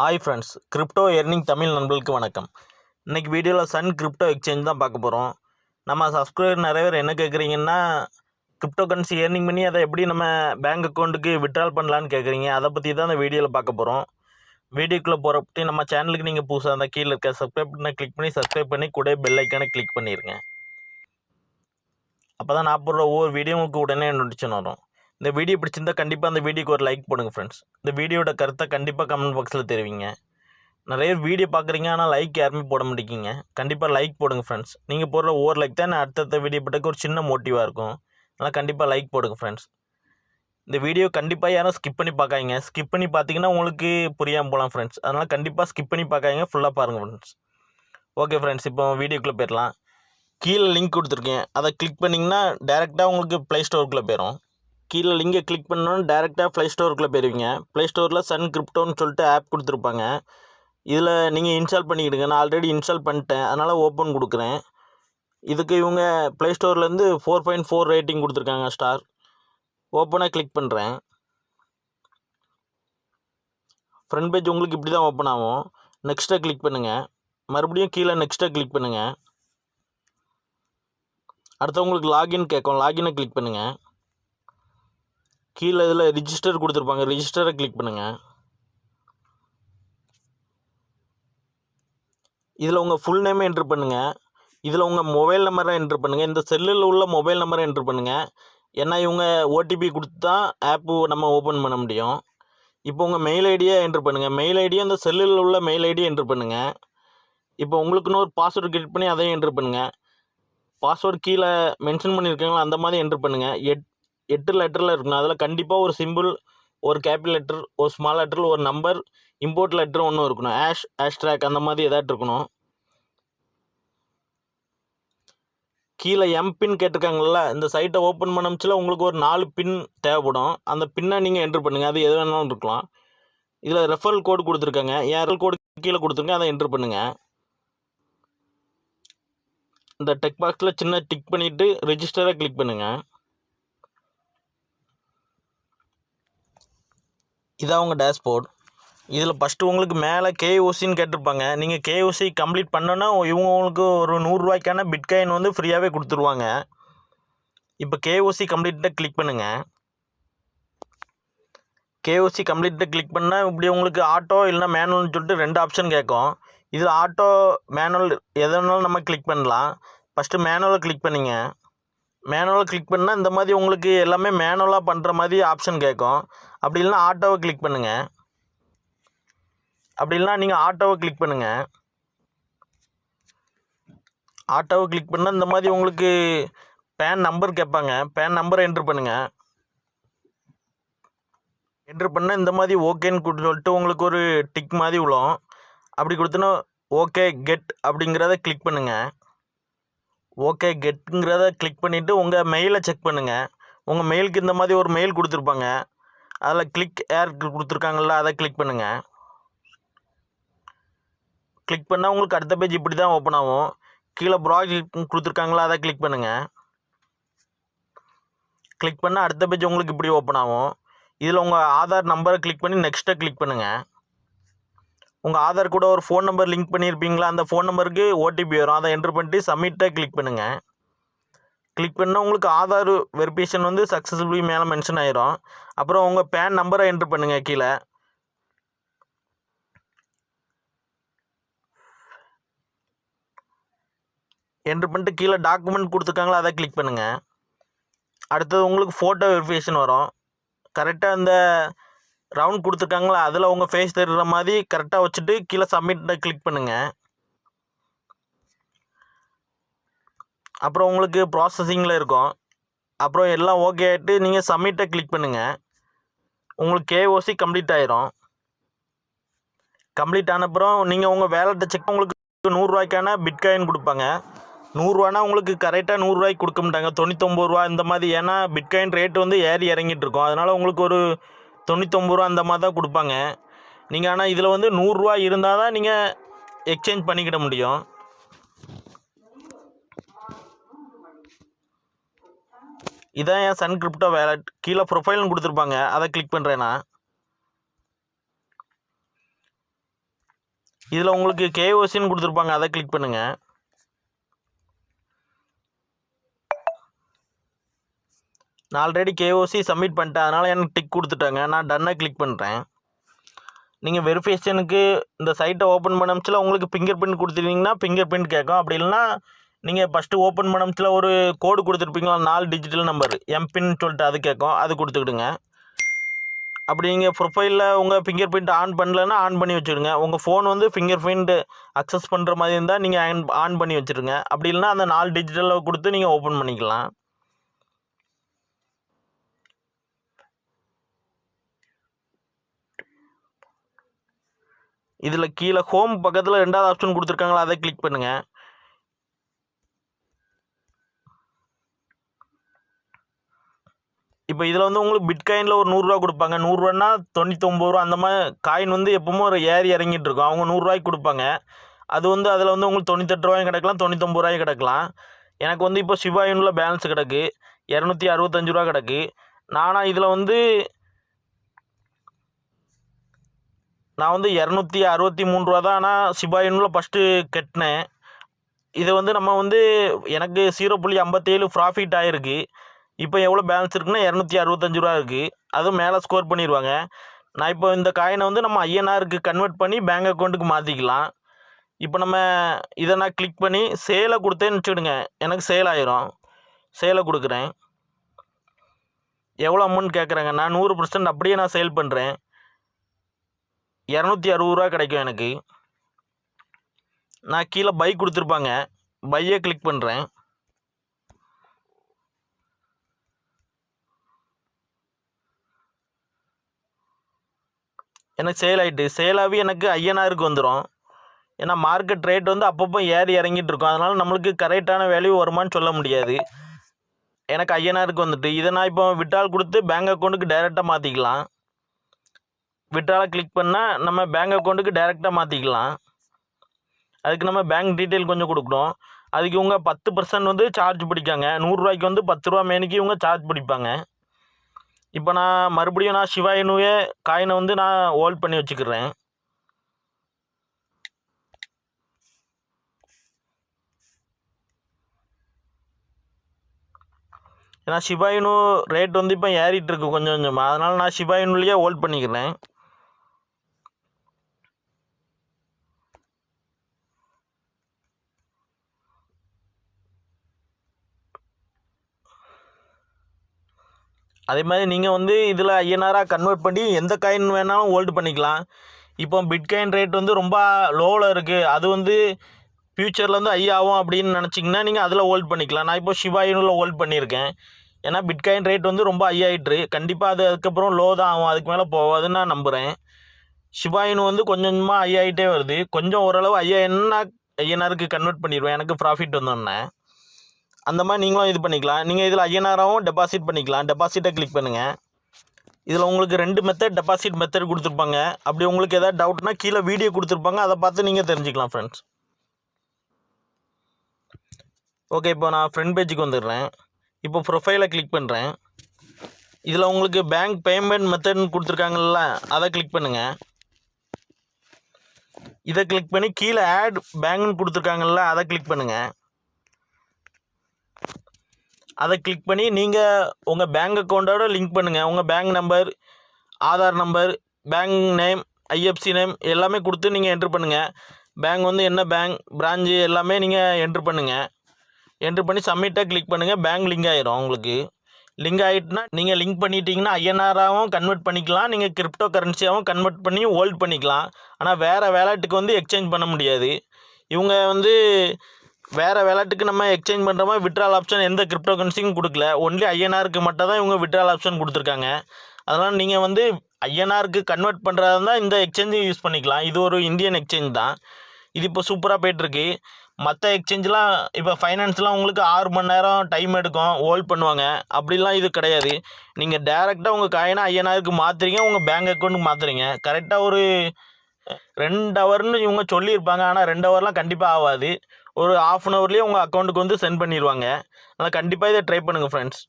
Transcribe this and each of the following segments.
Hi friends crypto earning Tamil நண்பர்களுக்கு வணக்கம். இன்றைக்கி வீடியோவில் சன் கிரிப்டோ எக்ஸ்சேஞ்ச் தான் பார்க்க போகிறோம் நம்ம சப்ஸ்கிரைபர் நிறைய பேர் என்ன கேட்குறீங்கன்னா கிரிப்டோ கரன்சி ஏர்னிங் பண்ணி அதை எப்படி நம்ம பேங்க் அக்கௌண்ட்டுக்கு விட்ரால் பண்ணலான்னு கேட்குறீங்க அதை பற்றி தான் இந்த வீடியோவில் பார்க்க போகிறோம் வீடியோக்குள்ளே போகிறப்பட்டி நம்ம சேனலுக்கு நீங்கள் புதுசாக இருந்தால் கீழே இருக்க சப்ஸ்கிரைப் பண்ண கிளிக் பண்ணி சப்ஸ்கிரைப் பண்ணி கூட பெல் ஐக்கானை கிளிக் பண்ணிடுங்க அப்போ தான் நான் போடுற ஒவ்வொரு வீடியோவுக்கு உடனே நோட்டிஃபிகேஷன் வரும். இந்த வீடியோ பிடிச்சிருந்தால் கண்டிப்பாக அந்த வீடியோக்கு ஒரு லைக் போடுங்க ஃப்ரெண்ட்ஸ் இந்த வீடியோட கருத்தை கண்டிப்பாக கமெண்ட் பாக்ஸில் தெரிவிங்க. நிறைய பேர் வீடியோ பார்க்குறீங்க ஆனால் லைக் யாருமே போட மாட்டேங்கிங்க கண்டிப்பாக லைக் போடுங்க ஃப்ரெண்ட்ஸ் நீங்கள் போடுற ஒவ்வொரு லைக் தான் நான் அடுத்தடுத்த வீடியோ போட்டக்கு ஒரு சின்ன மோட்டிவாக இருக்கும். அதனால் கண்டிப்பாக லைக் போடுங்க ஃப்ரெண்ட்ஸ் இந்த வீடியோ கண்டிப்பாக யாரும் ஸ்கிப் பண்ணி பார்க்காங்க ஸ்கிப் பண்ணி பார்த்தீங்கன்னா உங்களுக்கு புரியாமல் போகலாம் ஃப்ரெண்ட்ஸ் அதனால் கண்டிப்பாக ஸ்கிப் பண்ணி பார்க்காங்க ஃபுல்லாக பாருங்கள் ஃப்ரெண்ட்ஸ் ஓகே ஃப்ரெண்ட்ஸ் இப்போ வீடியோக்குள்ளே போயிடலாம். கீழே லிங்க் கொடுத்துருக்கேன். அதை கிளிக் பண்ணிங்கன்னா டேரெக்டாக உங்களுக்கு ப்ளே ஸ்டோருக்குள்ளே போயிடும் கீழே லிங்கை கிளிக் பண்ணோன்னு டேரெக்டாக ப்ளே ஸ்டோருக்குள்ளே போயிருவீங்க. ப்ளே ஸ்டோரில் சன் கிரிப்டோன்னு சொல்லிட்டு ஆப் கொடுத்துருப்பாங்க. இதில் நீங்கள் இன்ஸ்டால் பண்ணிக்கிடுங்க. நான் ஆல்ரெடி இன்ஸ்டால் பண்ணிட்டேன். அதனால் ஓப்பன் கொடுக்குறேன். இதுக்கு இவங்க ப்ளே ஸ்டோர்லேருந்து ஃபோர் பாயிண்ட் ஃபோர் ரேட்டிங் கொடுத்துருக்காங்க ஸ்டார் ஓப்பனாக கிளிக் பண்ணுறேன் ஃப்ரண்ட் பேஜ் உங்களுக்கு இப்படி தான் ஓப்பன் ஆகும் நெக்ஸ்ட்டை கிளிக் பண்ணுங்கள் மறுபடியும் கீழே நெக்ஸ்ட்டை கிளிக் பண்ணுங்கள் அடுத்து உங்களுக்கு லாகின் கேட்கும். லாகினை கிளிக் பண்ணுங்கள் கீழே இதில் ரிஜிஸ்டர் கொடுத்துருப்பாங்க. ரிஜிஸ்டரை கிளிக் பண்ணுங்கள் இதில் உங்கள் ஃபுல் நேமை என்ட்ரு பண்ணுங்கள் இதில் உங்கள் மொபைல் நம்பரை என்ட்ரு பண்ணுங்கள் இந்த செல்லில் உள்ள மொபைல் நம்பரை என்ட்ரு பண்ணுங்கள் ஏன்னா இவங்க ஓடிபி கொடுத்து தான் ஆப்பு நம்ம ஓப்பன் பண்ண முடியும். இப்போ உங்கள் மெயில் ஐடியை என்ட்ரு பண்ணுங்கள் மெயில் ஐடியை அந்த செல்லில் உள்ள மெயில் ஐடியை என்ட்ரு பண்ணுங்கள் இப்போ உங்களுக்குன்னு ஒரு பாஸ்வேர்டு கிரியேட் பண்ணி அதையும் என்ட்ரு பண்ணுங்கள் பாஸ்வேர்டு கீழே மென்ஷன் பண்ணியிருக்கீங்களா அந்த மாதிரி என்ட்ரு பண்ணுங்கள் எட் எட்டு லெட்டரில் இருக்கணும். அதில் கண்டிப்பாக ஒரு சிம்பிள் ஒரு கேபிட்டல் லெட்டர் ஒரு ஸ்மால் லெட்டரில் ஒரு நம்பர் இம்போர்ட் லெட்டர் ஒன்றும் இருக்கணும். ஆஷ் ஆஷ்ட்ராக் அந்த மாதிரி ஏதாட்டு இருக்கணும். கீழே எம் பின் கேட்டிருக்காங்கல்ல இந்த சைட்டை ஓப்பன் பண்ணமிச்சில் உங்களுக்கு ஒரு நாலு பின் தேவைப்படும். அந்த பின்னை நீங்கள் என்ட்ரு பண்ணுங்கள் அது எது வேணாலும் இருக்கலாம். இதில் ரெஃபரல் கோடு கொடுத்துருக்காங்க. என் ரெஃபரல் கோடு கீழே கொடுத்துருங்க அதை என்ட்ரு பண்ணுங்கள் இந்த டெக் பாக்ஸில் சின்ன டிக் பண்ணிவிட்டு ரெஜிஸ்டரை கிளிக் பண்ணுங்கள் இதான் உங்கள் டேஷ்போர்ட் இதில் ஃபஸ்ட்டு உங்களுக்கு மேலே கேஓசின்னு கேட்டிருப்பாங்க. நீங்கள் கேஓசி கம்ப்ளீட் பண்ணோன்னா இவங்க உங்களுக்கு ஒரு நூறுரூவாய்க்கான பிட்காயின் வந்து ஃப்ரீயாகவே கொடுத்துருவாங்க. இப்போ கேஓசி கம்ப்ளீட்டாக கிளிக் பண்ணுங்கள் கேஓசி கம்ப்ளீட்டாக கிளிக் பண்ணால் இப்படி உங்களுக்கு ஆட்டோ இல்லைனா மேனுவல்னு சொல்லிட்டு ரெண்டு ஆப்ஷன் கேட்கும். இதில் ஆட்டோ மேனுவல் எதனாலும் வேணாலும் நம்ம கிளிக் பண்ணலாம். ஃபஸ்ட்டு மேனுவலை கிளிக் பண்ணிங்க. மேனுவலை கிளிக் பண்ணால் இந்த மாதிரி உங்களுக்கு எல்லாமே மேனுவலாக பண்ணுற மாதிரி ஆப்ஷன் கேட்கும். அப்படி இல்லைனா ஆட்டோவை கிளிக் பண்ணுங்கள் அப்படி இல்லைனா நீங்கள் ஆட்டோவை கிளிக் பண்ணுங்கள் ஆட்டோவை கிளிக் பண்ணால் இந்த மாதிரி உங்களுக்கு பேன் நம்பர் கேட்பாங்க. பேன் நம்பரை என்ட்ரு பண்ணுங்கள் என்ட்ரு பண்ணால் இந்த மாதிரி ஓகேன்னு கொடுத்து சொல்லிட்டு உங்களுக்கு ஒரு டிக் மாதிரி விழும். அப்படி கொடுத்தோன்னா ஓகே கெட் அப்படிங்கிறத கிளிக் பண்ணுங்கள் ஓகே கெட்டுங்கிறத கிளிக் பண்ணிவிட்டு உங்கள் மெயிலை செக் பண்ணுங்கள் உங்கள் மெயிலுக்கு இந்த மாதிரி ஒரு மெயில் கொடுத்துருப்பாங்க. அதில் கிளிக் ஏர் கொடுத்துருக்காங்கல்ல அதை கிளிக் பண்ணுங்கள் கிளிக் பண்ணால் உங்களுக்கு அடுத்த பேஜ் இப்படி தான் ஓப்பன் ஆகும். கீழே ப்ராஜெக்ட் கொடுத்துருக்காங்களா அதை கிளிக் பண்ணுங்கள் கிளிக் பண்ணால் அடுத்த பேஜ் உங்களுக்கு இப்படி ஓப்பன் ஆகும். இதில் உங்கள் ஆதார் நம்பரை கிளிக் பண்ணி நெக்ஸ்ட்டை கிளிக் பண்ணுங்கள் உங்கள் ஆதார் கூட ஒரு ஃபோன் நம்பர் லிங்க் பண்ணியிருப்பீங்களா அந்த ஃபோன் நம்பருக்கு ஓடிபி வரும். அதை என்ட்ரு பண்ணிட்டு சப்மிட்டை கிளிக் பண்ணுங்கள் கிளிக் பண்ணால் உங்களுக்கு ஆதார் வெரிஃபிகேஷன் வந்து சக்ஸஸ்ஃபுல்லி மேலே மென்ஷன் ஆயிரும். அப்புறம் உங்கள் பேன் நம்பரை என்ட்ரு பண்ணுங்கள் கீழே. என்ட்ரு பண்ணிட்டு கீழே டாக்குமெண்ட் கொடுத்துருக்காங்களா அதை கிளிக் பண்ணுங்கள் அடுத்தது உங்களுக்கு ஃபோட்டோ வெரிஃபிகேஷன் வரும். கரெக்டாக அந்த ரவுண்ட் கொடுத்துருக்காங்களா அதில் உங்கள் ஃபேஸ் தெரிகிற மாதிரி கரெக்டாக வச்சுட்டு கீழே சப்மிட்டை கிளிக் பண்ணுங்கள் அப்புறம் உங்களுக்கு ப்ராசஸிங்கில் இருக்கும். அப்புறம் எல்லாம் ஓகே ஆகிட்டு நீங்கள் சப்மிட்டை கிளிக் பண்ணுங்கள் உங்களுக்கு கேஓசி கம்ப்ளீட் ஆயிரும். கம்ப்ளீட் ஆன அப்புறம் நீங்கள் உங்கள் வேலட்டை செக் உங்களுக்கு நூறுரூவாய்க்கான பிட்காயின் கொடுப்பாங்க. நூறுரூவானா உங்களுக்கு கரெக்டாக நூறுரூவாய்க்கு கொடுக்க மாட்டாங்க. தொண்ணூத்தொம்பது ரூபா இந்த மாதிரி. ஏன்னா பிட்காயின் ரேட் வந்து ஏறி இறங்கிட்டு இருக்கும். அதனால் உங்களுக்கு ஒரு தொண்ணூத்தொம்பது ரூபா அந்த மாதிரி தான் கொடுப்பாங்க. நீங்கள் ஆனால் இதில் வந்து நூறுரூவா இருந்தால் தான் நீங்கள் எக்ஸ்சேஞ்ச் பண்ணிக்கிட முடியும். இதான் என் சன் கிரிப்டோ வேலட் கீழே ப்ரொஃபைல்னு கொடுத்துருப்பாங்க. அதை கிளிக் பண்ணுறேன்னா இதில் உங்களுக்கு கேஓசின்னு கொடுத்துருப்பாங்க. அதை கிளிக் பண்ணுங்கள் நான் ஆல்ரெடி கேஓசி சப்மிட் பண்ணிட்டேன். அதனால் எனக்கு டிக் கொடுத்துட்டாங்க. நான் டன்னை கிளிக் பண்ணுறேன் நீங்கள் வெரிஃபிகேஷனுக்கு இந்த சைட்டை ஓப்பன் பண்ணமிச்சில் உங்களுக்கு ஃபிங்கர் பிரிண்ட் கொடுத்துருந்தீங்கன்னா ஃபிங்கர் பிரிண்ட் கேட்கும். அப்படி இல்லைன்னா நீங்கள் ஃபஸ்ட்டு ஓப்பன் பண்ணமிச்சில் ஒரு கோடு கொடுத்துருப்பீங்களா? நாலு டிஜிட்டல் நம்பர் எம்பின்னு சொல்லிட்டு அது கேட்கும். அது கொடுத்துக்கிடுங்க. அப்படி நீங்கள் ப்ரொஃபைலில் உங்கள் ஃபிங்கர் பிரிண்ட் ஆன் பண்ணலன்னா ஆன் பண்ணி வச்சுடுங்க. உங்கள் ஃபோன் வந்து ஃபிங்கர் பிரிண்ட் அக்சஸ் பண்ணுற மாதிரி இருந்தால் நீங்கள் ஆன் ஆன் பண்ணி வச்சுருங்க அப்படி இல்லைன்னா அந்த நாலு டிஜிட்டலில் கொடுத்து நீங்கள் ஓப்பன் பண்ணிக்கலாம். இதில் கீழே ஹோம் பக்கத்தில் ரெண்டாவது ஆப்ஷன் கொடுத்துருக்காங்களா? அதை கிளிக் பண்ணுங்கள் இப்போ இதில் வந்து உங்களுக்கு பிட்காயினில் ஒரு நூறுரூவா கொடுப்பாங்க. நூறுரூவான்னா தொண்ணூத்தொம்பது ரூபா. அந்த மாதிரி காயின் வந்து எப்பவுமே ஒரு ஏறி இறங்கிட்டு இருக்கும். அவங்க நூறுரூவாய்க்கு கொடுப்பாங்க. அது வந்து அதில் வந்து உங்களுக்கு தொண்ணூத்தெட்டு ரூபாயும் கிடக்கலாம் தொண்ணூத்தொம்பது ரூபாயும் கிடக்கலாம். எனக்கு வந்து இப்போ சிவாயினில் பேலன்ஸ் கிடக்கு. இரநூத்தி அறுபத்தஞ்சு ரூபா கிடக்கு. நானாக இதில் வந்து நான் வந்து இரநூத்தி அறுபத்தி மூணு ரூபா தான். ஆனால் சிபாயினில் ஃபஸ்ட்டு கட்டினேன். இதை வந்து நம்ம வந்து எனக்கு ஜீரோ புள்ளி ஐம்பத்தேழு ப்ராஃபிட் ஆகிருக்கு இப்போ எவ்வளோ பேலன்ஸ் இருக்குன்னா இரநூத்தி அறுபத்தஞ்சு ரூபா இருக்குது அதுவும் மேலே ஸ்கோர் பண்ணிடுவாங்க நான் இப்போ இந்த காயினை வந்து நம்ம ஐஎன்ஆருக்கு கன்வெர்ட் பண்ணி பேங்க் அக்கௌண்ட்டுக்கு மாற்றிக்கலாம் இப்போ நம்ம இதை நான் கிளிக் பண்ணி சேலை கொடுத்தேன்னு வச்சுக்கிடுங்க. எனக்கு சேல் ஆயிரும். சேலை கொடுக்குறேன். எவ்வளோ அமௌண்ட் கேட்குறாங்க நான் நூறு பர்சன்ட் அப்படியே நான் சேல் பண்ணுறேன் இரநூத்தி அறுபது ரூபா கிடைக்கும் எனக்கு. நான் கீழே பை கொடுத்துருப்பாங்க. பையை கிளிக் பண்ணுறேன் எனக்கு சேல் ஆகிட்டு சேலாகவே எனக்கு ஐஎன்ஆருக்கு வந்துடும் ஏன்னா மார்க்கெட் ரேட் வந்து அப்பப்போ ஏறி இறங்கிட்டு இருக்கும். அதனால் நம்மளுக்கு கரெக்டான வேல்யூ வருமான்னு சொல்ல முடியாது. எனக்கு ஐஎன்ஆருக்கு வந்துட்டு. இதை நான் இப்போ விட்டால் கொடுத்து பேங்க் அக்கௌண்ட்டுக்கு டைரெக்டாக மாற்றிக்கலாம் விட்ராலை கிளிக் பண்ணால் நம்ம பேங்க் அக்கௌண்ட்டுக்கு டைரெக்டாக மாற்றிக்கலாம் அதுக்கு நம்ம பேங்க் டீட்டெயில் கொஞ்சம் கொடுக்கணும். அதுக்கு இவங்க பத்து பர்சன்ட் வந்து சார்ஜ் பிடிக்காங்க. நூறுரூவாய்க்கு வந்து பத்து ரூபா மேனிக்கு இவங்க சார்ஜ் பிடிப்பாங்க. இப்போ நான் மறுபடியும் நான் சிவாயினுவே காயினை வந்து நான் ஹோல்ட் பண்ணி வச்சுக்கிறேன். ஏன்னா சிபாயினு ரேட் வந்து இப்போ ஏறிட்டு இருக்கு கொஞ்சம் கொஞ்சமாக அதனால் நான் சிபாயினுலேயே ஹோல்ட் பண்ணிக்கிறேன். அதே மாதிரி நீங்கள் வந்து இதில் ஐஎன்ஆராக கன்வெர்ட் பண்ணி எந்த காயின் வேணாலும் ஹோல்டு பண்ணிக்கலாம். இப்போ பிட்காயின் ரேட் வந்து ரொம்ப லோவில் இருக்குது அது வந்து ஃப்யூச்சரில் வந்து ஐ ஆகும் அப்படின்னு நினச்சிங்கன்னா நீங்கள் அதில் ஹோல்ட் பண்ணிக்கலாம். நான் இப்போ ஷிவாயினில் ஹோல்ட் பண்ணியிருக்கேன். ஏன்னா பிட்காயின் ரேட் வந்து ரொம்ப ஐ ஆகிட்டு கண்டிப்பாக அது அதுக்கப்புறம் லோ தான் ஆகும். அதுக்கு மேலே போகாதுன்னு நான் நம்புகிறேன் ஷிவாயின் வந்து கொஞ்சம் கொஞ்சமாக ஐ ஆகிட்டே வருது. கொஞ்சம் ஓரளவு ஐயாயன்னா ஐயனாருக்கு கன்வெர்ட் பண்ணிடுவேன். எனக்கு ப்ராஃபிட் வந்தோன்னே. அந்த மாதிரி நீங்களும் இது பண்ணிக்கலாம். நீங்கள் இதில் ஐஎன்ஆராகவும் டெபாசிட் பண்ணிக்கலாம். டெபாசிட்டை கிளிக் பண்ணுங்கள் இதில் உங்களுக்கு ரெண்டு மெத்தட் டெபாசிட் மெத்தட் கொடுத்துருப்பாங்க. அப்படி உங்களுக்கு எதாவது டவுட்னா கீழே வீடியோ கொடுத்துருப்பாங்க. அதை பார்த்து நீங்கள் தெரிஞ்சுக்கலாம் ஃப்ரெண்ட்ஸ் ஓகே இப்போ நான் ஃப்ரண்ட் பேஜுக்கு வந்துடுறேன். இப்போ ப்ரொஃபைலை கிளிக் பண்ணுறேன் இதில் உங்களுக்கு பேங்க் பேமெண்ட் மெத்தட்னு கொடுத்துருக்காங்கல்ல அதை கிளிக் பண்ணுங்கள் இதை கிளிக் பண்ணி கீழே ஆட் பேங்க்னு கொடுத்துருக்காங்கல்ல அதை கிளிக் பண்ணுங்கள் அதை கிளிக் பண்ணி நீங்கள் உங்கள் பேங்க் அக்கௌண்ட்டோட லிங்க் பண்ணுங்கள் உங்கள் bank number Aadhaar number bank name IFC name எல்லாமே கொடுத்து நீங்கள் என்ட்ரு பண்ணுங்கள் பேங்க் வந்து என்ன பேங்க் பிரான்ச்சு எல்லாமே நீங்கள் என்ட்ரு பண்ணுங்கள் என்ட்ரு பண்ணி சப்மிட்டாக கிளிக் பண்ணுங்கள் பேங்க் லிங்க் ஆயிரும் உங்களுக்கு. லிங்க் ஆகிட்டுனா நீங்கள் லிங்க் பண்ணிட்டீங்கன்னா ஐஎன்ஆராகவும் கன்வெர்ட் பண்ணிக்கலாம். நீங்கள் கிரிப்டோ கரன்சியாகவும் கன்வெர்ட் பண்ணி ஹோல்ட் பண்ணிக்கலாம். ஆனால் வேறு வேலட்டுக்கு வந்து எக்ஸ்சேஞ்ச் பண்ண முடியாது. இவங்க வந்து வேறு விளாட்டுக்கு நம்ம எக்ஸ்சேஞ்ச் பண்ணுறோமா விட்ரால் ஆப்ஷன் எந்த கிரிப்டோ கரன்சிக்கும் கொடுக்கல. ஒன்லி ஐஎன்ஆருக்கு மட்டும் தான் இவங்க விட்ரால் ஆப்ஷன் கொடுத்துருக்காங்க. அதனால் நீங்கள் வந்து ஐஎன்ஆருக்கு கன்வெர்ட் பண்ணுறதா இருந்தால் இந்த எக்ஸ்சேஞ்சையும் யூஸ் பண்ணிக்கலாம். இது ஒரு இந்தியன் எக்ஸ்சேஞ்ச் தான். இது இப்போ சூப்பராக போயிட்டுருக்கு. மற்ற எக்ஸ்சேஞ்செலாம் இப்போ ஃபைனான்ஸ்லாம் உங்களுக்கு ஆறு மணி நேரம் டைம் எடுக்கும். ஹோல்ட் பண்ணுவாங்க. அப்படிலாம் இது கிடையாது. நீங்கள் டேரெக்டாக உங்கள் காயினை ஐயனாருக்கு மாற்றுறீங்க உங்கள் பேங்க் அக்கௌண்ட்டுக்கு மாற்றுறீங்க கரெக்டாக ஒரு ரெண்டு ஹவர்னு இவங்க சொல்லியிருப்பாங்க. ஆனால் ரெண்டு ஹவர்லாம் கண்டிப்பாக ஆகாது. ஒரு ஆஃப் அன் ஹவர்லேயே உங்கள் அக்கௌண்ட்டுக்கு வந்து சென்ட் பண்ணிடுவாங்க அதனால் கண்டிப்பாக இதை ட்ரை பண்ணுங்கள் ஃப்ரெண்ட்ஸ்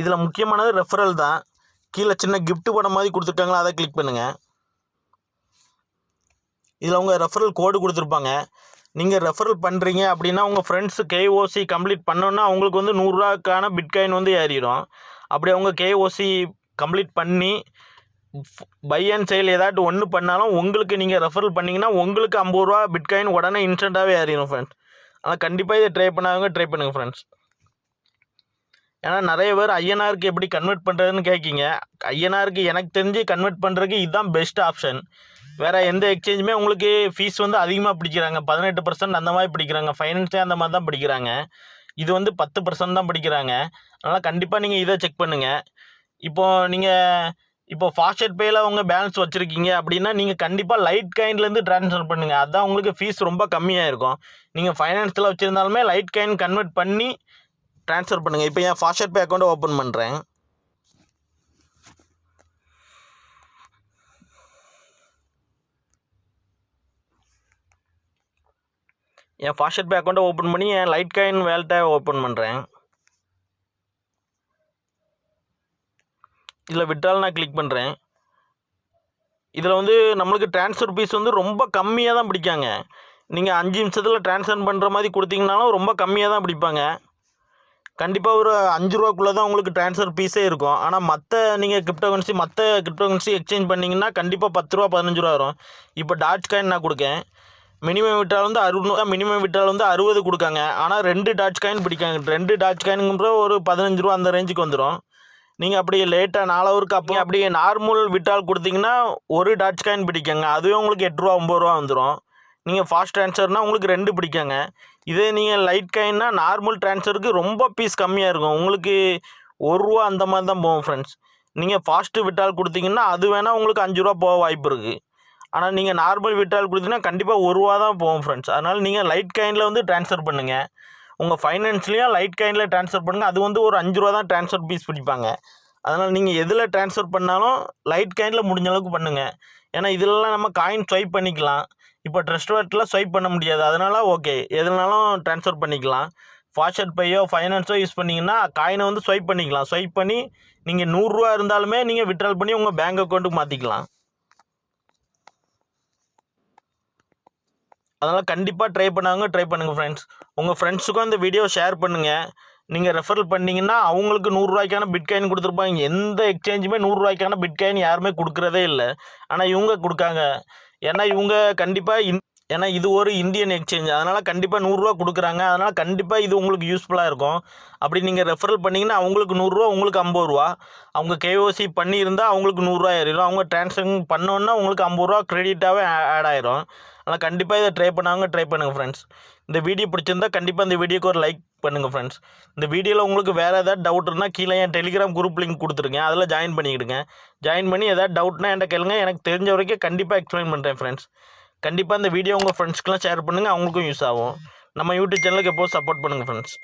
இதில் முக்கியமானது ரெஃபரல் தான். கீழே சின்ன கிஃப்ட்டு படம் மாதிரி கொடுத்துருக்காங்களா அதை கிளிக் பண்ணுங்கள் இதில் அவங்க ரெஃபரல் கோடு கொடுத்துருப்பாங்க. நீங்கள் ரெஃபரல் பண்ணுறீங்க அப்படின்னா உங்கள் ஃப்ரெண்ட்ஸு கேஓசி கம்ப்ளீட் பண்ணோன்னா அவங்களுக்கு வந்து நூறுரூவாக்கான பிட்காயின் வந்து ஏறிடும். அப்படி அவங்க கேஓசி கம்ப்ளீட் பண்ணி பை அண்ட் செயல் ஏதாட்டு ஒன்று பண்ணாலும் உங்களுக்கு நீங்கள் ரெஃபரல் பண்ணிங்கன்னா உங்களுக்கு ஐம்பது ரூபா பிட்காயின் உடனே இன்ஸ்டண்ட்டாகவே ஏறிடும் ஃப்ரெண்ட்ஸ் ஆனால் கண்டிப்பாக இதை ட்ரை பண்ணாதவங்க ட்ரை பண்ணுங்கள் ஃப்ரெண்ட்ஸ் ஏன்னா நிறைய பேர் ஐஎன்ஆருக்கு எப்படி கன்வெர்ட் பண்ணுறதுன்னு கேட்கிங்க ஐஎன்ஆருக்கு எனக்கு தெரிஞ்சு கன்வெர்ட் பண்ணுறதுக்கு இதுதான் பெஸ்ட் ஆப்ஷன் வேறு எந்த எக்ஸ்சேஞ்சுமே உங்களுக்கு ஃபீஸ் வந்து அதிகமாக பிடிக்கிறாங்க. பதினெட்டு பர்சன்ட் அந்த மாதிரி பிடிக்கிறாங்க. ஃபைனான்ஸே அந்த மாதிரி தான் பிடிக்கிறாங்க. இது வந்து பத்து பர்சன்ட் தான் பிடிக்கிறாங்க. அதனால் கண்டிப்பாக நீங்கள் இதை செக் பண்ணுங்கள் இப்போது நீங்கள் இப்போ ஃபாஸ்டட் பேயில் உங்கள் பேலன்ஸ் வச்சுருக்கீங்க அப்படின்னா நீங்கள் கண்டிப்பாக லைட் கைண்ட்லேருந்து ட்ரான்ஸ்ஃபர் பண்ணுங்கள் அதுதான் உங்களுக்கு ஃபீஸ் ரொம்ப கம்மியாக இருக்கும் நீங்கள் ஃபைனான்ஸில் வச்சுருந்தாலுமே லைட் கைண்ட் கன்வெர்ட் பண்ணி ட்ரான்ஸ்ஃபர் பண்ணுங்கள் இப்போ என் ஃபாஸ்டட் பே அக்கௌண்ட்டை ஓப்பன் பண்ணுறேன் என் ஃபாஸ்டட் பே அக்கௌண்ட்டை ஓப்பன் பண்ணி என் லைட் காயின் வேல்ட்டை ஓப்பன் பண்ணுறேன் இதில் விட்ரால் நான் கிளிக் பண்ணுறேன் இதில் வந்து நம்மளுக்கு ட்ரான்ஸ்ஃபர் ஃபீஸ் வந்து ரொம்ப கம்மியாக தான் பிடிக்காங்க. நீங்கள் அஞ்சு நிமிஷத்தில் ட்ரான்ஸ்ஃபர் பண்ணுற மாதிரி கொடுத்தீங்கனாலும் ரொம்ப கம்மியாக தான் பிடிப்பாங்க. கண்டிப்பாக ஒரு அஞ்சு ரூபாக்குள்ளே தான் உங்களுக்கு ட்ரான்ஸ்ஃபர் ஃபீஸே இருக்கும். ஆனால் மற்ற நீங்கள் கிரிப்டோகரன்சி மற்ற கிரிப்டோகரன்சி எக்ஸ்சேஞ்ச் பண்ணிங்கன்னா கண்டிப்பாக பத்து ரூபா பதினஞ்சு ரூபா வரும். இப்போ டாட்ச் காயின் நான் கொடுக்கேன். மினிமம் விட்டால் வந்து அறுநூறு மினிமம் விட்டால் வந்து அறுபது கொடுக்காங்க. ஆனால் ரெண்டு டாட்ச் காயின் பிடிக்காங்க. ரெண்டு டாட்ச் காயினுங்கிற ஒரு பதினஞ்சு ரூபா அந்த ரேஞ்சுக்கு வந்துடும் நீங்கள் அப்படி லேட்டாக நாலவருக்கு அப்போ அப்படி நார்மல் விட்டால் கொடுத்தீங்கன்னா ஒரு டாட்ச் காயின் பிடிக்கங்க. அதுவே உங்களுக்கு எட்டு ரூபா ஒம்பது ரூபா வந்துடும் நீங்கள் ஃபாஸ்ட் ட்ரான்ஸ்ஃபர்னால் உங்களுக்கு ரெண்டு பிடிக்காங்க. இதே நீங்கள் லைட் காயின்னா நார்மல் ட்ரான்ஸ்ஃபருக்கு ரொம்ப பீஸ் கம்மியாக இருக்கும். உங்களுக்கு ஒரு ரூபா அந்த மாதிரி தான் போகும் ஃப்ரெண்ட்ஸ் நீங்கள் ஃபாஸ்ட்டு விட்டால் கொடுத்தீங்கன்னா அது வேணால் உங்களுக்கு அஞ்சு ரூபா போக வாய்ப்பு இருக்குது ஆனால் நீங்கள் நார்மல் விட்டால் கொடுத்தீங்கன்னா கண்டிப்பாக ஒரு ரூபா தான் போகும் ஃப்ரெண்ட்ஸ் அதனால் நீங்கள் லைட் காயினில் வந்து ட்ரான்ஸ்ஃபர் பண்ணுங்கள் உங்கள் ஃபைனான்ஸ்லேயும் லைட் காயினில் ட்ரான்ஸ்ஃபர் பண்ணுங்கள் அது வந்து ஒரு அஞ்சு ரூபா தான் ட்ரான்ஸ்ஃபர் ஃபீஸ் பிடிப்பாங்க. அதனால் நீங்கள் எதில் ட்ரான்ஸ்ஃபர் பண்ணாலும் லைட் காயினில் முடிஞ்ச அளவுக்கு பண்ணுங்கள் ஏன்னா இதிலலாம் நம்ம காயின் ஸ்வைப் பண்ணிக்கலாம். இப்போ ட்ரெஸ்ட் வாட்டில் ஸ்வைப் பண்ண முடியாது. அதனால் ஓகே எதுனாலும் ட்ரான்ஸ்ஃபர் பண்ணிக்கலாம். ஃபாஷட் பையோ ஃபைனான்ஸோ யூஸ் பண்ணிங்கன்னா காயினை வந்து ஸ்வைப் பண்ணிக்கலாம். ஸ்வைப் பண்ணி நீங்கள் நூறுரூவா இருந்தாலுமே நீங்கள் விட்ரால் பண்ணி உங்கள் பேங்க் அக்கௌண்ட்டுக்கு மாற்றிக்கலாம் அதனால் கண்டிப்பாக ட்ரை பண்ணாங்க ட்ரை பண்ணுங்கள் ஃப்ரெண்ட்ஸ் உங்கள் ஃப்ரெண்ட்ஸுக்கும் அந்த வீடியோ ஷேர் பண்ணுங்கள் நீங்கள் ரெஃபரல் பண்ணிங்கன்னா அவங்களுக்கு நூறுரூவாய்க்கான பிட்காயின் கொடுத்துருப்பாங்க. எந்த எக்ஸ்சேஞ்சுமே நூறுரூவாய்க்கான பிட்காயின் யாருமே கொடுக்குறதே இல்லை. ஆனால் இவங்க கொடுக்காங்க. ஏன்னா இவங்க கண்டிப்பாக இன் ஏன்னா இது ஒரு இந்தியன் எக்ஸ்சேஞ்ச் அதனால் கண்டிப்பாக நூறுரூவா கொடுக்குறாங்க. அதனால் கண்டிப்பாக இது உங்களுக்கு யூஸ்ஃபுல்லாக இருக்கும். அப்படி நீங்கள் ரெஃபரல் பண்ணிங்கன்னா அவங்களுக்கு நூறுரூவா உங்களுக்கு ஐம்பது ரூபா. அவங்க கேஓசி பண்ணியிருந்தால் அவங்களுக்கு நூறுரூவா ஏறிடும். அவங்க ட்ரான்ஸ்ஃபர் பண்ணோன்னா உங்களுக்கு ஐம்பது ரூபா க்ரெடிட்டாகவே ஆட் ஆயிரும். அதனால் கண்டிப்பாக இதை ட்ரை பண்ணாங்க ட்ரை பண்ணுங்கள் ஃப்ரெண்ட்ஸ் இந்த வீடியோ பிடிச்சிருந்தா கண்டிப்பாக இந்த வீடியோக்கு ஒரு லைக் பண்ணுங்கள் ஃப்ரெண்ட்ஸ் இந்த வீடியோவில் உங்களுக்கு வேறு ஏதாவது டவுட் இருந்தால் கீழே என் டெலிகிராம் குரூப் லிங்க் கொடுத்துருக்கேன் அதில் ஜாயின் பண்ணிக்கிடுங்க. ஜாயின் பண்ணி எதாவது டவுட்னா என்கிட்ட கேளுங்க. எனக்கு தெரிஞ்ச வரைக்கும் கண்டிப்பாக எக்ஸ்பிளைன் பண்ணுறேன் ஃப்ரெண்ட்ஸ் கண்டிப்பாக இந்த வீடியோ உங்கள் ஃப்ரெண்ட்ஸ்க்கெலாம் ஷேர் பண்ணுங்கள் அவங்களுக்கும் யூஸ் ஆகும். நம்ம யூடியூப் சேனலுக்கு எப்போது சப்போர்ட் பண்ணுங்கள் ஃப்ரெண்ட்ஸ்